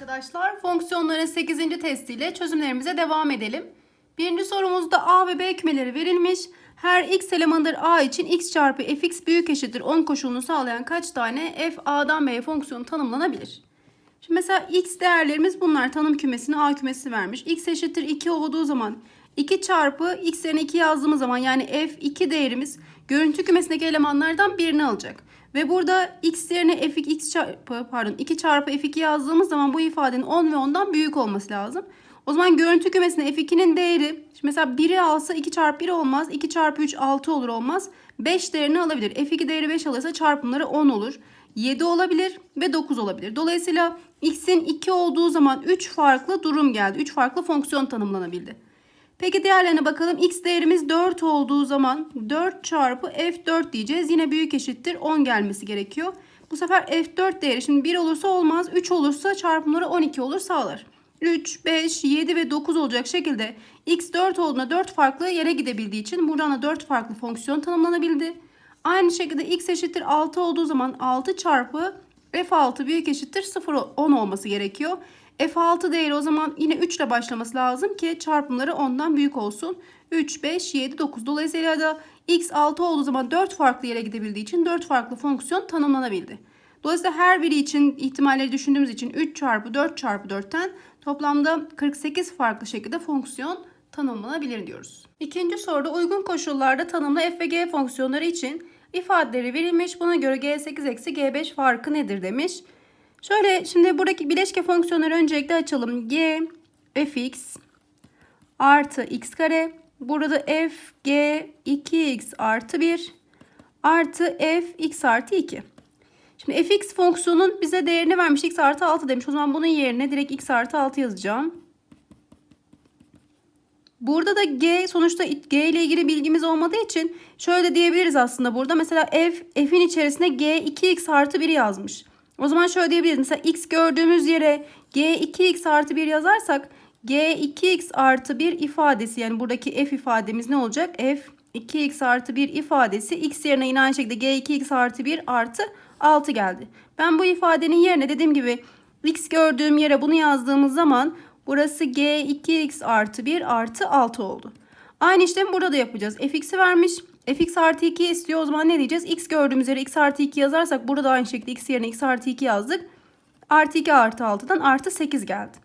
arkadaşlar. Fonksiyonların 8. testiyle çözümlerimize devam edelim. Birinci sorumuzda a ve b kümeleri verilmiş. Her x elemanıdır a için x çarpı fx büyük eşittir 10 koşulunu sağlayan kaç tane f a'dan b'ye fonksiyonu tanımlanabilir? Şimdi mesela x değerlerimiz bunlar. Tanım kümesini a kümesi vermiş. x eşittir 2 olduğu zaman 2 çarpı x yerine 2 yazdığımız zaman yani f2 değerimiz görüntü kümesindeki elemanlardan birini alacak. Ve burada x yerine f2 x çarpı pardon 2 çarpı f2 yazdığımız zaman bu ifadenin 10 ve 10'dan büyük olması lazım. O zaman görüntü kümesinde f2'nin değeri şimdi mesela 1'i alsa 2 çarpı 1 olmaz. 2 çarpı 3 6 olur olmaz. 5 değerini alabilir. f2 değeri 5 alırsa çarpımları 10 olur. 7 olabilir ve 9 olabilir. Dolayısıyla x'in 2 olduğu zaman 3 farklı durum geldi. 3 farklı fonksiyon tanımlanabildi. Peki diğerlerine bakalım. X değerimiz 4 olduğu zaman 4 çarpı F4 diyeceğiz. Yine büyük eşittir 10 gelmesi gerekiyor. Bu sefer F4 değeri şimdi 1 olursa olmaz. 3 olursa çarpımları 12 olur sağlar. 3, 5, 7 ve 9 olacak şekilde X 4 olduğunda 4 farklı yere gidebildiği için buradan da 4 farklı fonksiyon tanımlanabildi. Aynı şekilde X eşittir 6 olduğu zaman 6 çarpı F6 büyük eşittir 0 10 olması gerekiyor. F6 değeri o zaman yine 3 ile başlaması lazım ki çarpımları 10'dan büyük olsun. 3, 5, 7, 9. Dolayısıyla da x 6 olduğu zaman 4 farklı yere gidebildiği için 4 farklı fonksiyon tanımlanabildi. Dolayısıyla her biri için ihtimalleri düşündüğümüz için 3 çarpı 4 çarpı 4'ten toplamda 48 farklı şekilde fonksiyon tanımlanabilir diyoruz. İkinci soruda uygun koşullarda tanımlı f ve g fonksiyonları için ifadeleri verilmiş. Buna göre g8 eksi g5 farkı nedir demiş. Şöyle şimdi buradaki bileşke fonksiyonları öncelikle açalım. G fx artı x kare. Burada f g 2x artı 1 artı f x artı 2. Şimdi fx fonksiyonun bize değerini vermiş. x artı 6 demiş. O zaman bunun yerine direkt x artı 6 yazacağım. Burada da g sonuçta g ile ilgili bilgimiz olmadığı için şöyle diyebiliriz aslında burada. Mesela f f'in içerisine g 2x artı 1 yazmış. O zaman şöyle diyebiliriz. Mesela x gördüğümüz yere g 2x artı 1 yazarsak g 2x artı 1 ifadesi yani buradaki f ifademiz ne olacak? f 2x artı 1 ifadesi x yerine yine aynı şekilde g 2x artı 1 artı 6 geldi. Ben bu ifadenin yerine dediğim gibi x gördüğüm yere bunu yazdığımız zaman burası g 2x artı 1 artı 6 oldu. Aynı işlemi burada da yapacağız. fx'i vermiş. fx artı 2 istiyor. O zaman ne diyeceğiz? x gördüğümüz yere x artı 2 yazarsak burada da aynı şekilde x yerine x artı 2 yazdık. Artı 2 artı 6'dan artı 8 geldi.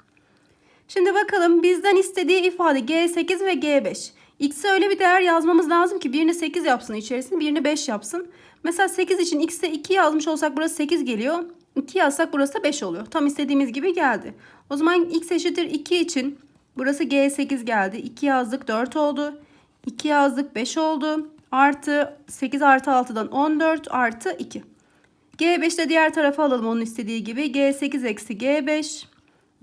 Şimdi bakalım bizden istediği ifade g8 ve g5. x'e öyle bir değer yazmamız lazım ki birini 8 yapsın içerisinde birini 5 yapsın. Mesela 8 için x'e 2 yazmış olsak burası 8 geliyor. 2 yazsak burası da 5 oluyor. Tam istediğimiz gibi geldi. O zaman x eşittir 2 için burası g8 geldi. 2 yazdık 4 oldu. 2 yazdık 5 oldu. Artı 8 artı 6'dan 14 artı 2. G5 de diğer tarafa alalım onun istediği gibi. G8 eksi G5.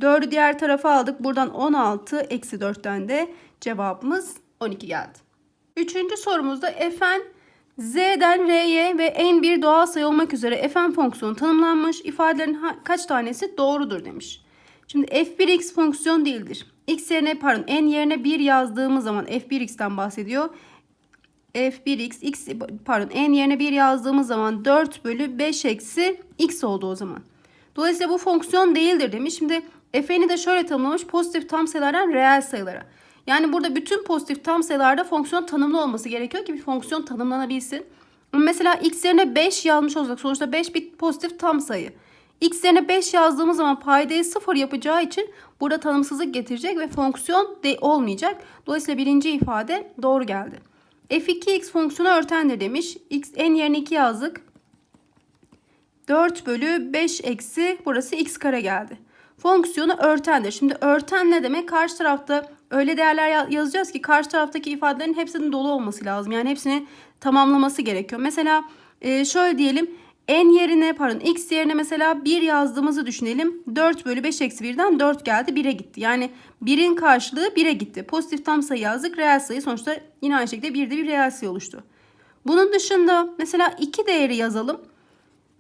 4'ü diğer tarafa aldık. Buradan 16 eksi 4'ten de cevabımız 12 geldi. Üçüncü sorumuzda fn z'den r'ye ve en bir doğal sayı olmak üzere fn fonksiyonu tanımlanmış. İfadelerin kaç tanesi doğrudur demiş. Şimdi f1x fonksiyon değildir. x yerine pardon n yerine 1 yazdığımız zaman f1x'ten bahsediyor f1x x pardon n yerine 1 yazdığımız zaman 4 bölü 5 eksi x oldu o zaman. Dolayısıyla bu fonksiyon değildir demiş. Şimdi fn'i de şöyle tanımlamış pozitif tam sayılardan reel sayılara. Yani burada bütün pozitif tam sayılarda fonksiyon tanımlı olması gerekiyor ki bir fonksiyon tanımlanabilsin. Mesela x yerine 5 yazmış olsak sonuçta 5 bir pozitif tam sayı. x yerine 5 yazdığımız zaman paydayı 0 yapacağı için burada tanımsızlık getirecek ve fonksiyon de olmayacak. Dolayısıyla birinci ifade doğru geldi. f2x fonksiyonu örtendir demiş. x n yerine 2 yazdık. 4 bölü 5 eksi burası x kare geldi. Fonksiyonu örtendir. Şimdi örten ne demek? Karşı tarafta öyle değerler yazacağız ki karşı taraftaki ifadelerin hepsinin dolu olması lazım. Yani hepsini tamamlaması gerekiyor. Mesela şöyle diyelim. n yerine pardon x yerine mesela 1 yazdığımızı düşünelim. 4 bölü 5 eksi 1'den 4 geldi 1'e gitti. Yani 1'in karşılığı 1'e gitti. Pozitif tam sayı yazdık. Reel sayı sonuçta yine aynı şekilde 1'de bir reel sayı oluştu. Bunun dışında mesela 2 değeri yazalım.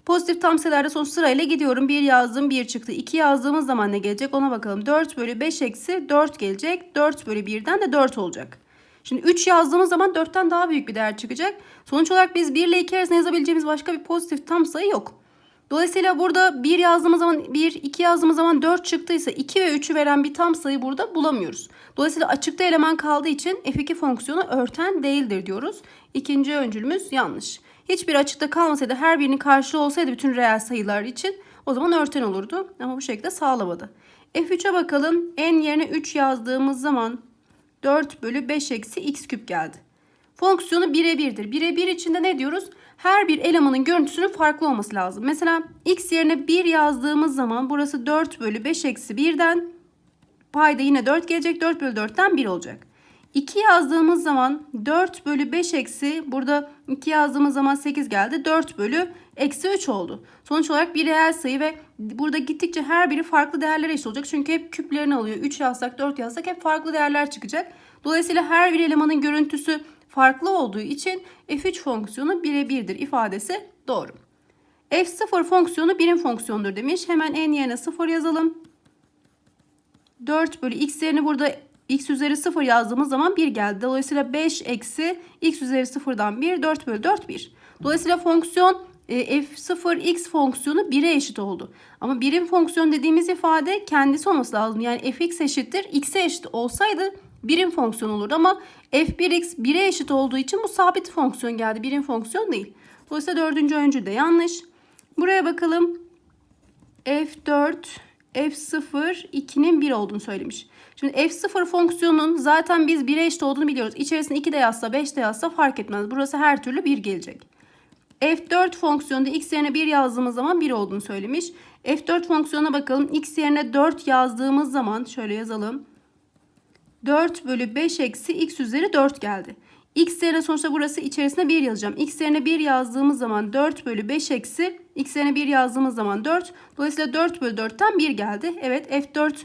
Pozitif tam sayılarda son sırayla gidiyorum. 1 yazdım 1 çıktı. 2 yazdığımız zaman ne gelecek ona bakalım. 4 bölü 5 eksi 4 gelecek. 4 bölü 1'den de 4 olacak. Şimdi 3 yazdığımız zaman 4'ten daha büyük bir değer çıkacak. Sonuç olarak biz 1 ile 2 arasında yazabileceğimiz başka bir pozitif tam sayı yok. Dolayısıyla burada 1 yazdığımız zaman 1, 2 yazdığımız zaman 4 çıktıysa 2 ve 3'ü veren bir tam sayı burada bulamıyoruz. Dolayısıyla açıkta eleman kaldığı için f2 fonksiyonu örten değildir diyoruz. İkinci öncülümüz yanlış. Hiçbir açıkta kalmasaydı her birinin karşılığı olsaydı bütün reel sayılar için o zaman örten olurdu. Ama bu şekilde sağlamadı. F3'e bakalım. N yerine 3 yazdığımız zaman 4 bölü 5 eksi x küp geldi. Fonksiyonu birebirdir. Birebir içinde ne diyoruz? Her bir elemanın görüntüsünün farklı olması lazım. Mesela x yerine 1 yazdığımız zaman burası 4 bölü 5 eksi 1'den payda yine 4 gelecek. 4 bölü 4'ten 1 olacak. 2 yazdığımız zaman 4 bölü 5 eksi burada 2 yazdığımız zaman 8 geldi. 4 bölü eksi 3 oldu. Sonuç olarak bir reel sayı ve burada gittikçe her biri farklı değerlere eşit olacak. Çünkü hep küplerini alıyor. 3 yazsak 4 yazsak hep farklı değerler çıkacak. Dolayısıyla her bir elemanın görüntüsü farklı olduğu için f3 fonksiyonu birebirdir ifadesi doğru. f0 fonksiyonu birim fonksiyondur demiş. Hemen n yerine 0 yazalım. 4 bölü x yerini burada x üzeri 0 yazdığımız zaman 1 geldi. Dolayısıyla 5 eksi x üzeri 0'dan 1 4 bölü 4 1. Dolayısıyla fonksiyon e, f0x fonksiyonu 1'e eşit oldu. Ama birim fonksiyon dediğimiz ifade kendisi olması lazım. Yani fx eşittir x'e eşit olsaydı birim fonksiyon olurdu. Ama f1x 1'e eşit olduğu için bu sabit fonksiyon geldi. Birim fonksiyon değil. Dolayısıyla dördüncü öncü de yanlış. Buraya bakalım. f4 f0 2'nin 1 olduğunu söylemiş. Şimdi f0 fonksiyonun zaten biz 1'e eşit olduğunu biliyoruz. İçerisinde 2 de yazsa 5 de yazsa fark etmez. Burası her türlü 1 gelecek. f4 fonksiyonunda x yerine 1 yazdığımız zaman 1 olduğunu söylemiş. f4 fonksiyonuna bakalım. x yerine 4 yazdığımız zaman şöyle yazalım. 4 bölü 5 eksi x üzeri 4 geldi. X yerine sonuçta burası içerisine 1 yazacağım. X yerine 1 yazdığımız zaman 4 bölü 5 eksi X yerine 1 yazdığımız zaman 4. Dolayısıyla 4 bölü 4'ten 1 geldi. Evet F4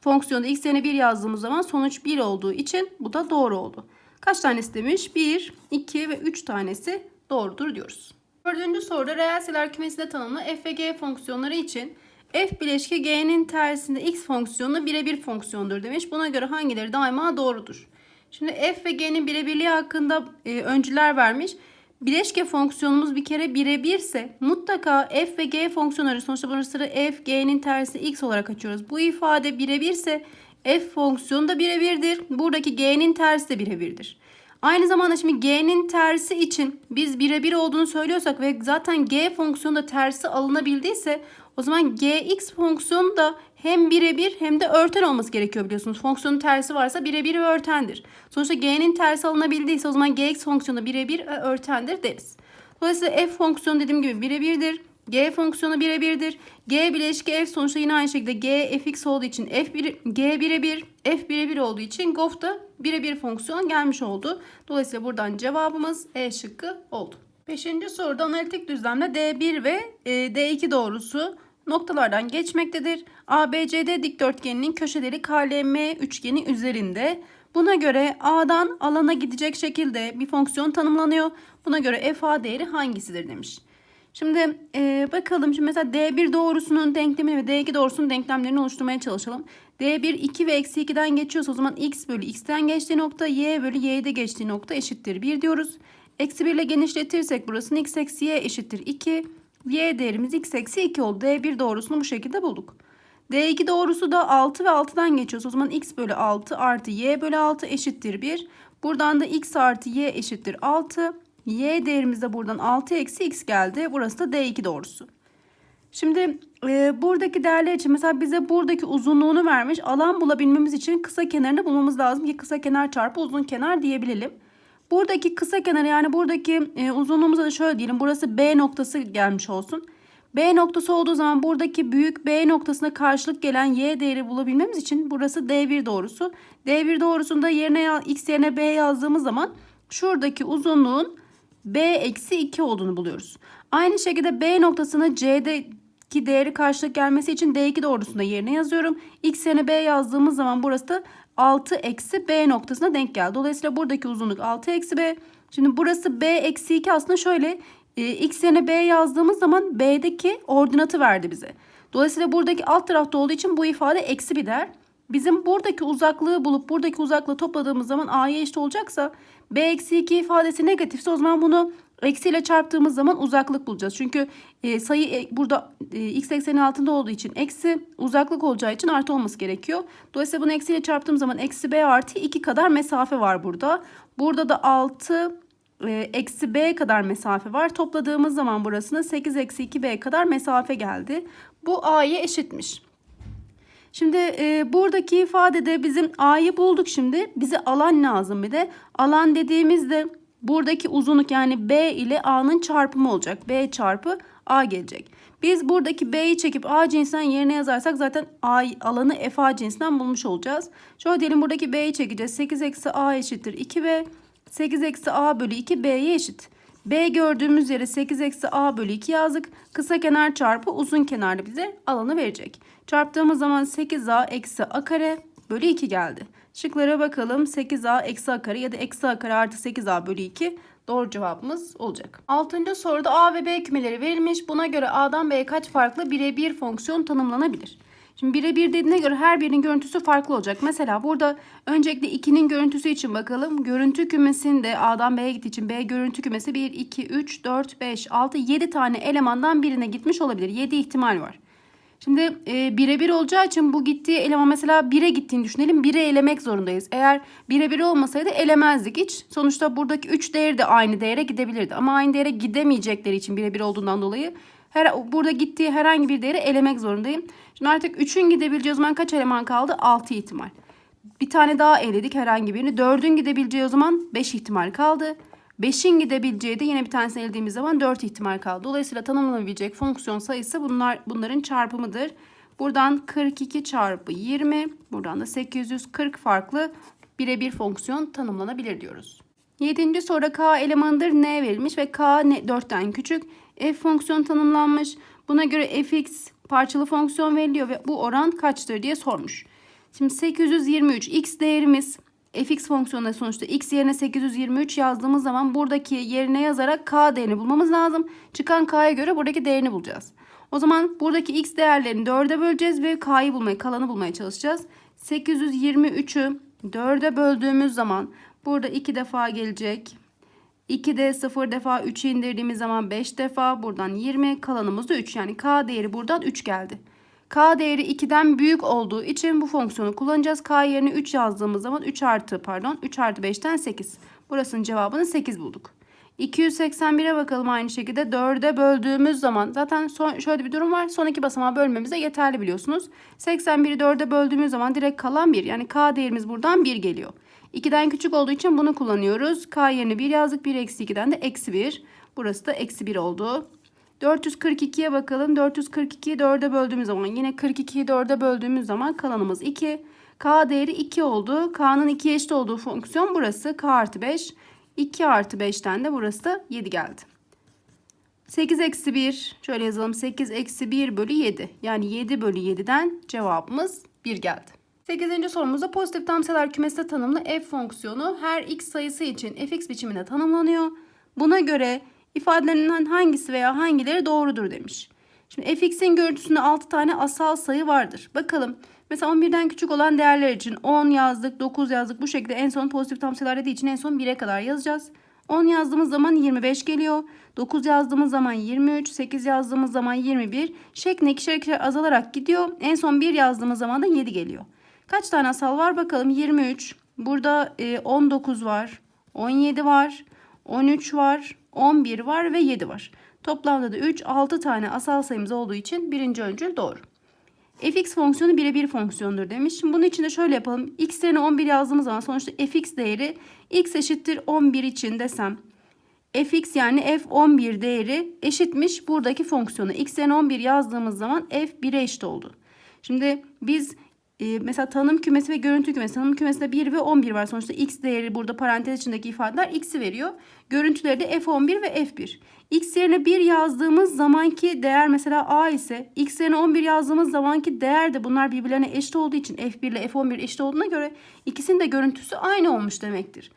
fonksiyonda X yerine 1 yazdığımız zaman sonuç 1 olduğu için bu da doğru oldu. Kaç tanesi demiş? 1, 2 ve 3 tanesi doğrudur diyoruz. Dördüncü soruda reel sayılar kümesinde tanımlı f ve g fonksiyonları için f bileşki g'nin tersinde x fonksiyonu birebir fonksiyondur demiş. Buna göre hangileri daima doğrudur? Şimdi f ve g'nin birebirliği hakkında e, öncüler vermiş. Bileşke fonksiyonumuz bir kere birebirse mutlaka f ve g fonksiyonları sonuçta burası f g'nin tersi x olarak açıyoruz. Bu ifade birebirse f fonksiyonu da birebirdir. Buradaki g'nin tersi de birebirdir. Aynı zamanda şimdi g'nin tersi için biz birebir olduğunu söylüyorsak ve zaten g fonksiyonu da tersi alınabildiyse o zaman gx fonksiyonu da hem birebir hem de örten olması gerekiyor biliyorsunuz. Fonksiyonun tersi varsa birebir ve örtendir. Sonuçta g'nin tersi alınabildiyse o zaman gx fonksiyonu birebir ve örtendir deriz. Dolayısıyla f fonksiyonu dediğim gibi birebirdir. G fonksiyonu birebirdir. G bileşki f sonuçta yine aynı şekilde G fx olduğu için f bir, G birebir, f birebir olduğu için gof da birebir fonksiyon gelmiş oldu. Dolayısıyla buradan cevabımız E şıkkı oldu. Beşinci soruda analitik düzlemde D1 ve e, D2 doğrusu noktalardan geçmektedir. ABCD dikdörtgeninin köşeleri KLM üçgeni üzerinde. Buna göre A'dan alana gidecek şekilde bir fonksiyon tanımlanıyor. Buna göre FA değeri hangisidir demiş. Şimdi e, bakalım şimdi mesela D1 doğrusunun denklemini ve D2 doğrusunun denklemlerini oluşturmaya çalışalım. D1 2 ve eksi 2'den geçiyorsa o zaman x bölü x'ten geçtiği nokta y bölü y'de geçtiği nokta eşittir 1 diyoruz. Eksi 1 ile genişletirsek burasının x eksi y eşittir 2. Y değerimiz x eksi 2 oldu. D1 doğrusunu bu şekilde bulduk. D2 doğrusu da 6 ve 6'dan geçiyorsa o zaman x bölü 6 artı y bölü 6 eşittir 1. Buradan da x artı y eşittir 6. Y değerimiz de buradan 6 eksi x geldi. Burası da D2 doğrusu. Şimdi e, buradaki değerler için mesela bize buradaki uzunluğunu vermiş. Alan bulabilmemiz için kısa kenarını bulmamız lazım ki kısa kenar çarpı uzun kenar diyebilelim. Buradaki kısa kenar yani buradaki e, uzunluğumuza da şöyle diyelim. Burası B noktası gelmiş olsun. B noktası olduğu zaman buradaki büyük B noktasına karşılık gelen Y değeri bulabilmemiz için burası D1 doğrusu. D1 doğrusunda yerine x yerine B yazdığımız zaman şuradaki uzunluğun B eksi 2 olduğunu buluyoruz. Aynı şekilde B noktasına C'deki değeri karşılık gelmesi için D2 doğrusunda yerine yazıyorum. X yerine B yazdığımız zaman burası da 6 eksi B noktasına denk geldi. Dolayısıyla buradaki uzunluk 6 eksi B. Şimdi burası B eksi 2 aslında şöyle e, x yerine B yazdığımız zaman B'deki ordinatı verdi bize. Dolayısıyla buradaki alt tarafta olduğu için bu ifade eksi bir değer. Bizim buradaki uzaklığı bulup buradaki uzaklığı topladığımız zaman A'ya eşit olacaksa B eksi 2 ifadesi negatifse o zaman bunu Eksiyle çarptığımız zaman uzaklık bulacağız. Çünkü e, sayı e, burada e, x eksenin altında olduğu için eksi uzaklık olacağı için artı olması gerekiyor. Dolayısıyla bunu eksiyle çarptığım zaman eksi b artı 2 kadar mesafe var burada. Burada da 6 e, eksi b kadar mesafe var. Topladığımız zaman burasına 8 eksi 2b kadar mesafe geldi. Bu a'ya eşitmiş. Şimdi e, buradaki ifadede bizim a'yı bulduk şimdi. Bize alan lazım bir de. Alan dediğimizde buradaki uzunluk yani b ile a'nın çarpımı olacak. b çarpı a gelecek. Biz buradaki b'yi çekip a cinsinden yerine yazarsak zaten a alanı f a cinsinden bulmuş olacağız. Şöyle diyelim buradaki b'yi çekeceğiz. 8 eksi a eşittir 2b. 8 eksi a bölü 2 b'ye eşit. B gördüğümüz yere 8 eksi a bölü 2 yazdık. Kısa kenar çarpı uzun kenarlı bize alanı verecek. Çarptığımız zaman 8a eksi a kare bölü 2 geldi. Şıklara bakalım 8a eksi a kare ya da eksi a kare artı 8a bölü 2 doğru cevabımız olacak. Altıncı soruda a ve b kümeleri verilmiş. Buna göre a'dan b'ye kaç farklı birebir fonksiyon tanımlanabilir? Şimdi birebir dediğine göre her birinin görüntüsü farklı olacak. Mesela burada öncelikle 2'nin görüntüsü için bakalım. Görüntü kümesinde A'dan B'ye gittiği için B görüntü kümesi 1, 2, 3, 4, 5, 6, 7 tane elemandan birine gitmiş olabilir. 7 ihtimal var. Şimdi e, birebir olacağı için bu gittiği eleman mesela 1'e gittiğini düşünelim. 1'e elemek zorundayız. Eğer birebir olmasaydı elemezdik hiç. Sonuçta buradaki 3 değeri de aynı değere gidebilirdi. Ama aynı değere gidemeyecekleri için birebir olduğundan dolayı her, burada gittiği herhangi bir değeri elemek zorundayım. Şimdi artık 3'ün gidebileceği o zaman kaç eleman kaldı? 6 ihtimal. Bir tane daha eledik herhangi birini. 4'ün gidebileceği o zaman 5 ihtimal kaldı. 5'in gidebileceği de yine bir tanesini elediğimiz zaman 4 ihtimal kaldı. Dolayısıyla tanımlanabilecek fonksiyon sayısı bunlar bunların çarpımıdır. Buradan 42 çarpı 20, buradan da 840 farklı birebir fonksiyon tanımlanabilir diyoruz. 7. soruda k elemanıdır n verilmiş ve k 4'ten küçük. f fonksiyon tanımlanmış. Buna göre fx parçalı fonksiyon veriliyor ve bu oran kaçtır diye sormuş. Şimdi 823 x değerimiz fx fonksiyonunda sonuçta x yerine 823 yazdığımız zaman buradaki yerine yazarak k değerini bulmamız lazım. Çıkan k'ya göre buradaki değerini bulacağız. O zaman buradaki x değerlerini 4'e böleceğiz ve k'yı bulmaya, kalanı bulmaya çalışacağız. 823'ü 4'e böldüğümüz zaman burada 2 defa gelecek. 2'de 0 defa 3'ü indirdiğimiz zaman 5 defa buradan 20 kalanımız da 3 yani k değeri buradan 3 geldi. K değeri 2'den büyük olduğu için bu fonksiyonu kullanacağız. K yerine 3 yazdığımız zaman 3 artı pardon 3 artı 5'ten 8. Burasının cevabını 8 bulduk. 281'e bakalım aynı şekilde 4'e böldüğümüz zaman zaten son, şöyle bir durum var. Son iki basamağı bölmemize yeterli biliyorsunuz. 81'i 4'e böldüğümüz zaman direkt kalan 1 yani K değerimiz buradan 1 geliyor. 2'den küçük olduğu için bunu kullanıyoruz. K yerine 1 yazdık. 1 eksi 2'den de eksi 1. Burası da eksi 1 oldu. 442'ye bakalım. 442'yi 4'e böldüğümüz zaman yine 42'yi 4'e böldüğümüz zaman kalanımız 2. K değeri 2 oldu. K'nın 2'ye eşit olduğu fonksiyon burası. K artı 5. 2 artı 5'ten de burası da 7 geldi. 8 eksi 1. Şöyle yazalım. 8 eksi 1 bölü 7. Yani 7 bölü 7'den cevabımız 1 geldi. 8. sorumuzda pozitif tam sayılar kümesinde tanımlı f fonksiyonu her x sayısı için fx biçiminde tanımlanıyor. Buna göre ifadelerinden hangisi veya hangileri doğrudur demiş. Şimdi fx'in görüntüsünde 6 tane asal sayı vardır. Bakalım. Mesela 11'den küçük olan değerler için 10 yazdık, 9 yazdık. Bu şekilde en son pozitif tam sayılar dediği için en son 1'e kadar yazacağız. 10 yazdığımız zaman 25 geliyor. 9 yazdığımız zaman 23, 8 yazdığımız zaman 21 şeklinde ikişer ikişer azalarak gidiyor. En son 1 yazdığımız zaman da 7 geliyor. Kaç tane asal var bakalım 23. Burada 19 var. 17 var. 13 var. 11 var ve 7 var. Toplamda da 3, 6 tane asal sayımız olduğu için birinci öncül doğru. fx fonksiyonu birebir fonksiyondur demiş. Şimdi bunun için de şöyle yapalım. x yerine 11 yazdığımız zaman sonuçta fx değeri x eşittir 11 için desem. fx yani f11 değeri eşitmiş buradaki fonksiyonu. x yerine 11 yazdığımız zaman f 1'e eşit oldu. Şimdi biz e, mesela tanım kümesi ve görüntü kümesi. Tanım kümesinde 1 ve 11 var. Sonuçta x değeri burada parantez içindeki ifadeler x'i veriyor. Görüntüleri de f11 ve f1. x yerine 1 yazdığımız zamanki değer mesela a ise x yerine 11 yazdığımız zamanki değer de bunlar birbirlerine eşit olduğu için f1 ile f11 eşit olduğuna göre ikisinin de görüntüsü aynı olmuş demektir.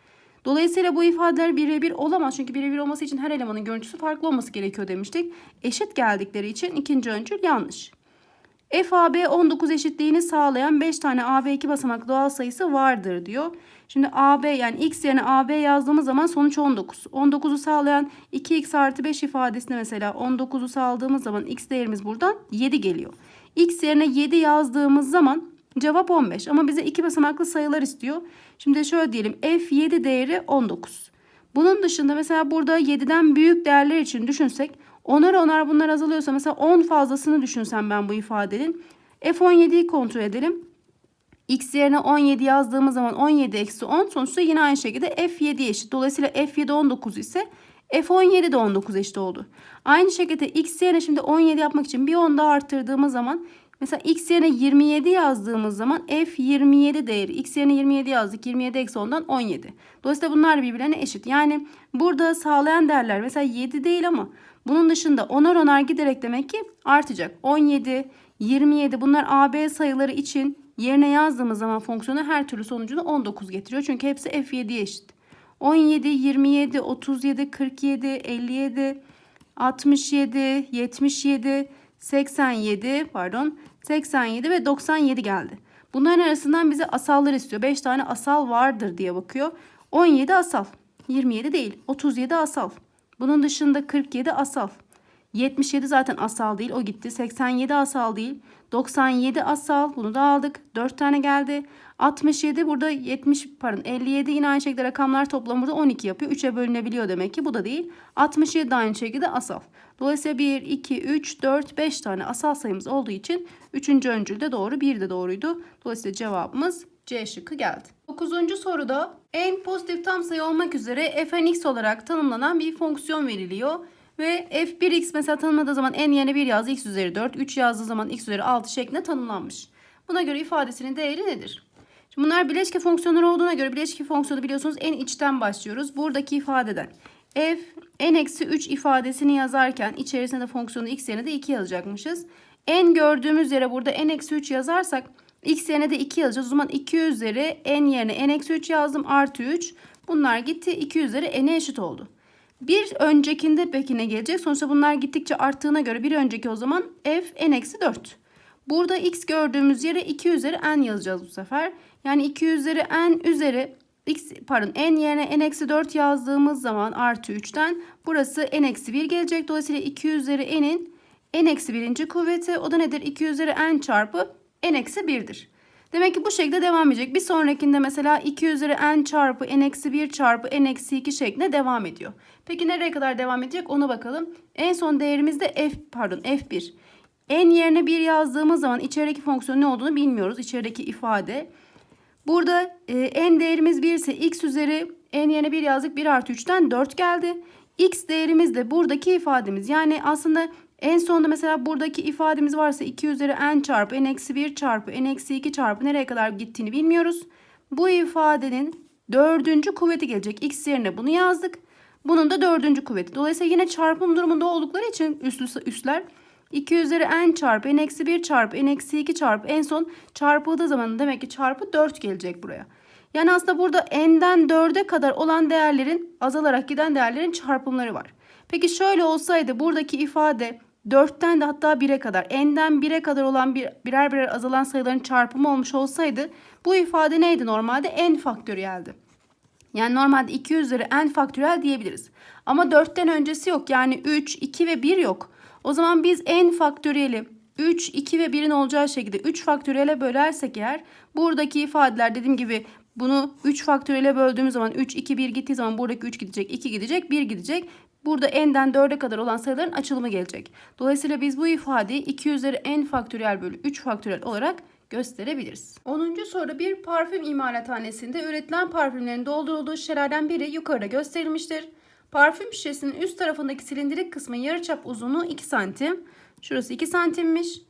Dolayısıyla bu ifadeler birebir olamaz. Çünkü birebir olması için her elemanın görüntüsü farklı olması gerekiyor demiştik. Eşit geldikleri için ikinci öncül yanlış. FAB 19 eşitliğini sağlayan 5 tane AB2 basamak doğal sayısı vardır diyor. Şimdi AB yani x yerine AB yazdığımız zaman sonuç 19. 19'u sağlayan 2x artı 5 ifadesine mesela 19'u sağladığımız zaman x değerimiz buradan 7 geliyor. x yerine 7 yazdığımız zaman cevap 15 ama bize iki basamaklı sayılar istiyor. Şimdi şöyle diyelim f7 değeri 19. Bunun dışında mesela burada 7'den büyük değerler için düşünsek onar onar bunlar azalıyorsa mesela 10 fazlasını düşünsem ben bu ifadenin f17'yi kontrol edelim. X yerine 17 yazdığımız zaman 17 eksi 10 sonuçta yine aynı şekilde F7 eşit. Dolayısıyla F7 19 ise F17 de 19 eşit oldu. Aynı şekilde X yerine şimdi 17 yapmak için bir 10 daha arttırdığımız zaman mesela X yerine 27 yazdığımız zaman F27 değeri X yerine 27 yazdık. 27 eksi 10'dan 17. Dolayısıyla bunlar birbirlerine eşit. Yani burada sağlayan değerler mesela 7 değil ama bunun dışında onar onar giderek demek ki artacak. 17, 27 bunlar AB sayıları için yerine yazdığımız zaman fonksiyonu her türlü sonucunu 19 getiriyor. Çünkü hepsi F7'ye eşit. 17, 27, 37, 47, 57, 67, 77, 87 pardon 87 ve 97 geldi. Bunların arasından bize asallar istiyor. 5 tane asal vardır diye bakıyor. 17 asal. 27 değil. 37 asal. Bunun dışında 47 asal. 77 zaten asal değil o gitti. 87 asal değil. 97 asal bunu da aldık. 4 tane geldi. 67 burada 70 pardon 57 yine aynı şekilde rakamlar toplamı burada 12 yapıyor. 3'e bölünebiliyor demek ki bu da değil. 67 de aynı şekilde asal. Dolayısıyla 1, 2, 3, 4, 5 tane asal sayımız olduğu için 3. öncül de doğru 1 de doğruydu. Dolayısıyla cevabımız C şıkkı geldi. 9. soruda en pozitif tam sayı olmak üzere fnx olarak tanımlanan bir fonksiyon veriliyor. Ve f1x mesela tanımladığı zaman n yerine 1 yazdı x üzeri 4, 3 yazdığı zaman x üzeri 6 şeklinde tanımlanmış. Buna göre ifadesinin değeri nedir? Şimdi bunlar bileşke fonksiyonları olduğuna göre bileşke fonksiyonu biliyorsunuz en içten başlıyoruz. Buradaki ifadeden f n-3 ifadesini yazarken içerisinde de fonksiyonu x yerine de 2 yazacakmışız. n gördüğümüz yere burada n-3 yazarsak x yerine de 2 yazacağız. O zaman 2 üzeri n yerine n-3 yazdım artı 3. Bunlar gitti 2 üzeri n'e eşit oldu. Bir öncekinde peki ne gelecek? Sonuçta bunlar gittikçe arttığına göre bir önceki o zaman f n-4. Burada x gördüğümüz yere 2 üzeri n yazacağız bu sefer. Yani 2 üzeri n üzeri x pardon n yerine n-4 yazdığımız zaman artı 3'ten burası n-1 gelecek. Dolayısıyla 2 üzeri n'in n-1. kuvveti o da nedir? 2 üzeri n çarpı n-1'dir. Demek ki bu şekilde devam edecek. Bir sonrakinde mesela 2 üzeri n çarpı n-1 çarpı n-2 şeklinde devam ediyor. Peki nereye kadar devam edecek ona bakalım. En son değerimiz de f pardon f1. n yerine 1 yazdığımız zaman içerideki fonksiyon ne olduğunu bilmiyoruz. İçerideki ifade. Burada e, n değerimiz 1 ise x üzeri n yerine 1 yazdık 1 artı 3'ten 4 geldi. x değerimiz de buradaki ifademiz. Yani aslında en sonunda mesela buradaki ifademiz varsa 2 üzeri n çarpı n eksi 1 çarpı n eksi 2 çarpı nereye kadar gittiğini bilmiyoruz. Bu ifadenin dördüncü kuvveti gelecek. x yerine bunu yazdık. Bunun da dördüncü kuvveti. Dolayısıyla yine çarpım durumunda oldukları için üstlü, üstler 2 üzeri n çarpı n eksi 1 çarpı n eksi 2 çarpı en son çarpıldığı zaman demek ki çarpı 4 gelecek buraya. Yani aslında burada n'den 4'e kadar olan değerlerin azalarak giden değerlerin çarpımları var. Peki şöyle olsaydı buradaki ifade 4'ten de hatta 1'e kadar n'den 1'e kadar olan bir, birer birer azalan sayıların çarpımı olmuş olsaydı bu ifade neydi normalde? n faktöriyeldi. Yani normalde 2 üzeri n faktöriyel diyebiliriz. Ama 4'ten öncesi yok. Yani 3, 2 ve 1 yok. O zaman biz n faktöriyeli 3, 2 ve 1'in olacağı şekilde 3 faktöriyele bölersek eğer buradaki ifadeler dediğim gibi bunu 3 faktöriyele böldüğümüz zaman 3, 2, 1 gittiği zaman buradaki 3 gidecek, 2 gidecek, 1 gidecek. Burada n'den 4'e kadar olan sayıların açılımı gelecek. Dolayısıyla biz bu ifadeyi 2 üzeri n faktöriyel bölü 3 faktöriyel olarak gösterebiliriz. 10. soru bir parfüm imalathanesinde üretilen parfümlerin doldurulduğu şişelerden biri yukarıda gösterilmiştir. Parfüm şişesinin üst tarafındaki silindirik kısmın yarıçap uzunluğu 2 santim. Şurası 2 santimmiş.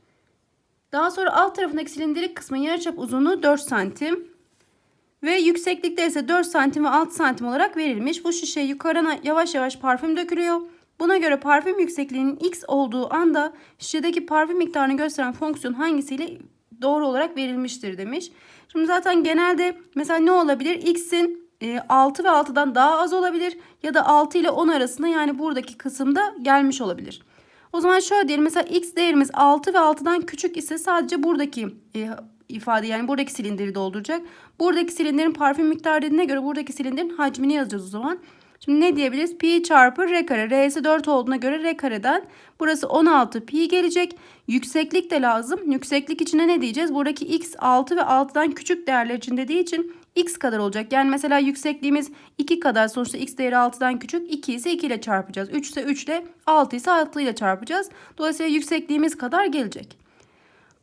Daha sonra alt tarafındaki silindirik kısmın yarıçap uzunluğu 4 santim. Ve yükseklikte ise 4 santim ve 6 santim olarak verilmiş. Bu şişeye yukarıdan yavaş yavaş parfüm dökülüyor. Buna göre parfüm yüksekliğinin x olduğu anda şişedeki parfüm miktarını gösteren fonksiyon hangisiyle doğru olarak verilmiştir demiş. Şimdi zaten genelde mesela ne olabilir? X'in 6 ve 6'dan daha az olabilir ya da 6 ile 10 arasında yani buradaki kısımda gelmiş olabilir. O zaman şöyle diyelim mesela x değerimiz 6 ve 6'dan küçük ise sadece buradaki ifade yani buradaki silindiri dolduracak. Buradaki silindirin parfüm miktarı dediğine göre buradaki silindirin hacmini yazacağız o zaman. Şimdi ne diyebiliriz? Pi çarpı r kare. R'si 4 olduğuna göre r kareden burası 16 pi gelecek. Yükseklik de lazım. Yükseklik içine ne diyeceğiz? Buradaki x 6 ve 6'dan küçük değerler için dediği için x kadar olacak. Yani mesela yüksekliğimiz 2 kadar sonuçta x değeri 6'dan küçük. 2 ise 2 ile çarpacağız. 3 ise 3 ile 6 ise 6 ile çarpacağız. Dolayısıyla yüksekliğimiz kadar gelecek.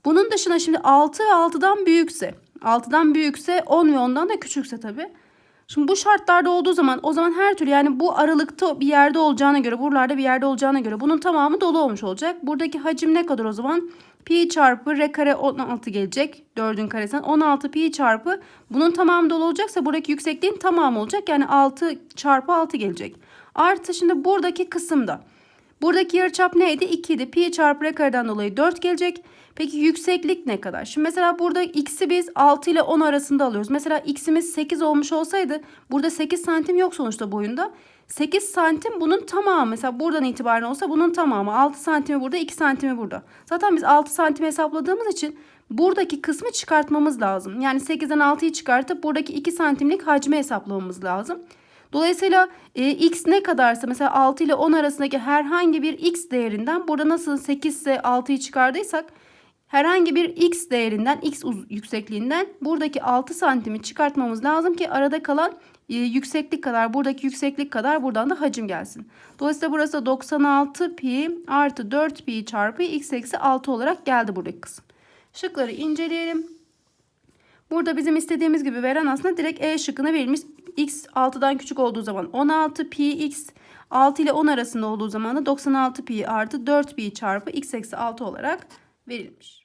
Bunun dışında şimdi 6 ve 6'dan büyükse 6'dan büyükse 10 ve 10'dan da küçükse tabii. Şimdi bu şartlarda olduğu zaman o zaman her türlü yani bu aralıkta bir yerde olacağına göre buralarda bir yerde olacağına göre bunun tamamı dolu olmuş olacak. Buradaki hacim ne kadar o zaman? Pi çarpı r kare 16 gelecek. 4'ün karesinden 16 pi çarpı bunun tamamı dolu olacaksa buradaki yüksekliğin tamamı olacak. Yani 6 çarpı 6 gelecek. Artı şimdi buradaki kısımda. Buradaki yarıçap neydi? 2 idi. Pi çarpı r kareden dolayı 4 gelecek. Peki yükseklik ne kadar? Şimdi mesela burada x'i biz 6 ile 10 arasında alıyoruz. Mesela x'imiz 8 olmuş olsaydı burada 8 santim yok sonuçta boyunda. 8 santim bunun tamamı mesela buradan itibaren olsa bunun tamamı 6 santimi burada 2 santimi burada. Zaten biz 6 santim hesapladığımız için buradaki kısmı çıkartmamız lazım. Yani 8'den 6'yı çıkartıp buradaki 2 santimlik hacmi hesaplamamız lazım. Dolayısıyla e, x ne kadarsa mesela 6 ile 10 arasındaki herhangi bir x değerinden burada nasıl 8 ise 6'yı çıkardıysak herhangi bir x değerinden x yüksekliğinden buradaki 6 santimi çıkartmamız lazım ki arada kalan e, yükseklik kadar buradaki yükseklik kadar buradan da hacim gelsin. Dolayısıyla burası 96 pi artı 4 pi çarpı x eksi 6 olarak geldi buradaki kısım. Şıkları inceleyelim. Burada bizim istediğimiz gibi veren aslında direkt E şıkkına verilmiş. X 6'dan küçük olduğu zaman 16 pi x 6 ile 10 arasında olduğu zaman da 96 pi artı 4 pi çarpı x eksi 6 olarak verilmiş.